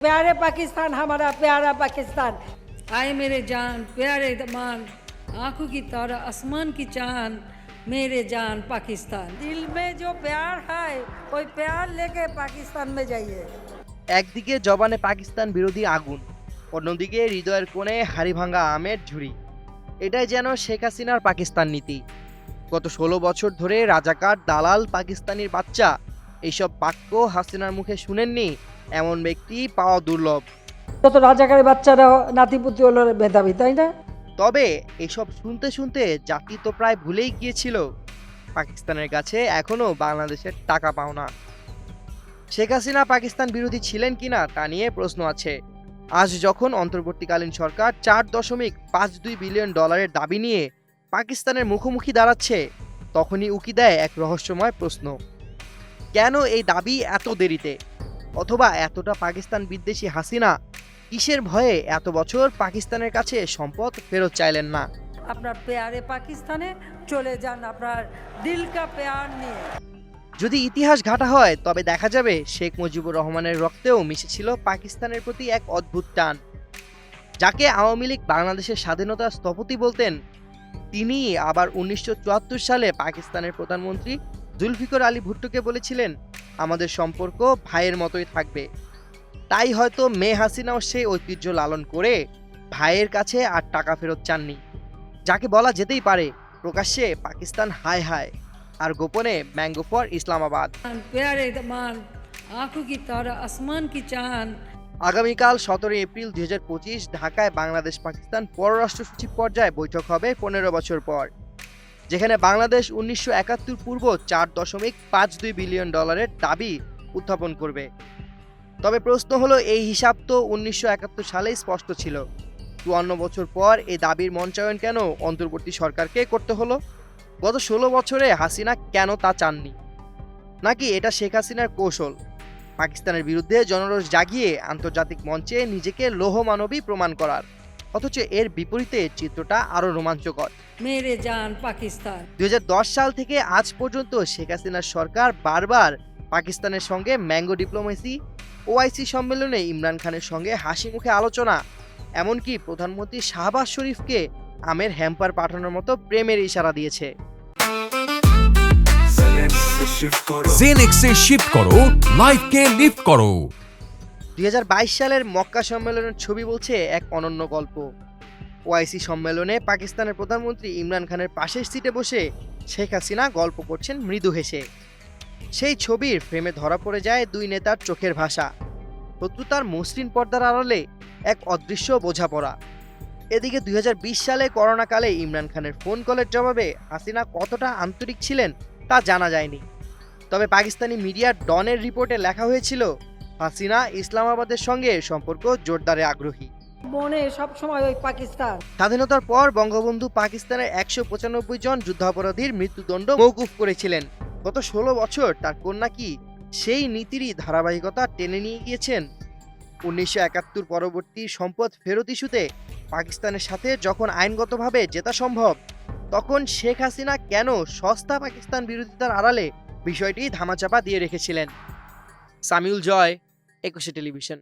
प्यारे पाकिस्तान हमारा प्यारा पाकिस्तान आए मेरे जान प्यारे दमान आंखों की तारा आसमान की चांद मेरे जान पाकिस्तान दिल में जो प्यार है कोई प्यार लेके पाकिस्तान में जाइए একদিকে জবানে পাকিস্তান বিরোধী আগুন অন্যদিকে হৃদয়ের কোণে হাড়িভাঙ্গা আমের ঝুড়ি এটাই যেন শেখ হাসিনার পাকিস্তান নীতি গত ষোলো বছর ধরে রাজাকার দালাল পাকিস্তানির বাচ্চা এইসব বাক্য হাসিনার মুখে শুনেননি এমন ব্যক্তি পাওয়া দুর্লভ। তত রাজাকারের বাচ্চারা নাতিপুতি হলো মেধাবী তাই না? তবে এসব শুনতে শুনতে জাতি তো প্রায় ভুলেই গিয়েছিল। পাকিস্তানের কাছে এখনও বাংলাদেশের টাকা পাওনা শেখ হাসিনা পাকিস্তান বিরোধী ছিলেন কিনা তা নিয়ে প্রশ্ন আছে। আজ যখন অন্তর্বর্তীকালীন সরকার চার দশমিক পাঁচ দুই বিলিয়ন ডলারের দাবি নিয়ে পাকিস্তানের মুখোমুখি দাঁড়াচ্ছে তখনই উকি দেয় এক রহস্যময় প্রশ্ন। কেন এই দাবি এত দেরিতে? অথবা এতটা পাকিস্তান বিদ্বেষী হাসিনা? কিসের ভয়ে এত বছর পাকিস্তানের কাছে সম্পদ ফেরত চাইলেন না? আপনার প্যারে পাকিস্তানে চলে যান আপনার দিল কা প্যার নিয়ে। যদি ইতিহাস ঘাটা হয় তবে দেখা যাবে শেখ মুজিবুর রহমানের রক্তেও মিশেছিল পাকিস্তানের প্রতি এক অদ্ভুত টান। যাকে আওয়ামী লীগ বাংলাদেশের স্বাধীনতার স্থপতি বলতেন তিনি আবার উনিশশো চুয়াত্তর সালে পাকিস্তানের প্রধানমন্ত্রী জুলফিকর আলী ভুট্টোকে বলেছিলেন আমাদের সম্পর্ক ভাইয়ের মতোই থাকবে। তাই হয়তো মেয়ে হাসিনাও সেই ঐতিহ্য লালন করে ভাইয়ের কাছে আর টাকা ফেরত চাননি। যাকে বলা যেতেই পারে প্রকাশ্যে পাকিস্তান হায় হায় আর গোপনে ম্যাঙ্গো ফর ইসলামাবাদ। আগামীকাল সতেরো এপ্রিল দুই হাজার পঁচিশ ঢাকায় বাংলাদেশ পাকিস্তান পররাষ্ট্র সচিব পর্যায়ে বৈঠক হবে পনেরো বছর পর। যেখানে বাংলাদেশ উনিশশো একাত্তর পূর্ব চার দশমিক পাঁচ দুই বিলিয়ন ডলারের দাবি উত্থাপন করবে। তবে প্রশ্ন হলো, এই হিসাব তো উনিশশো একাত্তর সালেই স্পষ্ট ছিল। চুয়ান্ন বছর পর এই দাবির মঞ্চায়ন কেন অন্তর্বর্তী সরকারকে করতে হলো? গত ষোলো বছরে হাসিনা কেন তা চাননি? নাকি এটা শেখ হাসিনার কৌশল? পাকিস্তানের বিরুদ্ধে জনরোষ জাগিয়ে আন্তর্জাতিক মঞ্চে নিজেকে লৌহমানবী প্রমাণ করার অথচ এর বিপরীতে চিত্রটা আরও রোমাঞ্চকর। মেরে যান পাকিস্তান। দু হাজার দশ সাল থেকে আজ পর্যন্ত শেখ হাসিনার সরকার বারবার পাকিস্তানের সঙ্গে ম্যাঙ্গো ডিপ্লোমেসি ওআইসি সম্মেলনে ইমরান খানের সঙ্গে হাসি মুখে আলোচনা এমনকি প্রধানমন্ত্রী শাহবাজ শরীফকে আমের হ্যাম্পার পাঠানোর মতো প্রেমের ইশারা দিয়েছে। জেনেক্সে শিফট করো। লাইফকে লিফট করো। দুই হাজার বাইশ সালের মক্কা সম্মেলনের ছবি বলছে এক অনন্য গল্প। ওআইসি সম্মেলনে পাকিস্তানের প্রধানমন্ত্রী ইমরান খানের পাশের সিটে বসে শেখ হাসিনা গল্প করছেন মৃদু হেসে। সেই ছবির ফ্রেমে ধরা পড়ে যায় দুই নেতার চোখের ভাষা। শত্রুতার মসৃণ পর্দার আড়ালে এক অদৃশ্য বোঝাপড়া। এদিকে দুই হাজার বিশ সালে করোনাকালে ইমরান খানের ফোন কলের জবাবে হাসিনা কতটা আন্তরিক ছিলেন তা জানা যায়নি। তবে পাকিস্তানি মিডিয়ার ডনের রিপোর্টে লেখা হয়েছিল হাসিনা ইসলামাবাদের সঙ্গে সম্পর্ক জোরদারে আগ্রহী। মনে সব সময় ওই পাকিস্তান। স্বাধীনতার পর বঙ্গবন্ধু পাকিস্তানের একশো পঁচানব্বই জন যুদ্ধাপরাধীর মৃত্যুদণ্ড মৌকুফ করেছিলেন। গত ষোলো বছর তার কন্যা কি সেই নীতিরই ধারাবাহিকতা টেনে নিয়ে গিয়েছেন? উনিশশো একাত্তর পরবর্তী সম্পদ ফেরত ইস্যুতে পাকিস্তানের সাথে যখন আইনগতভাবে জেতা সম্ভব তখন শেখ হাসিনা কেন সস্তা পাকিস্তান বিরোধিতার আড়ালে বিষয়টি ধামাচাপা দিয়ে রেখেছিলেন? সামিউল জয় একুশে টেলিভিশন।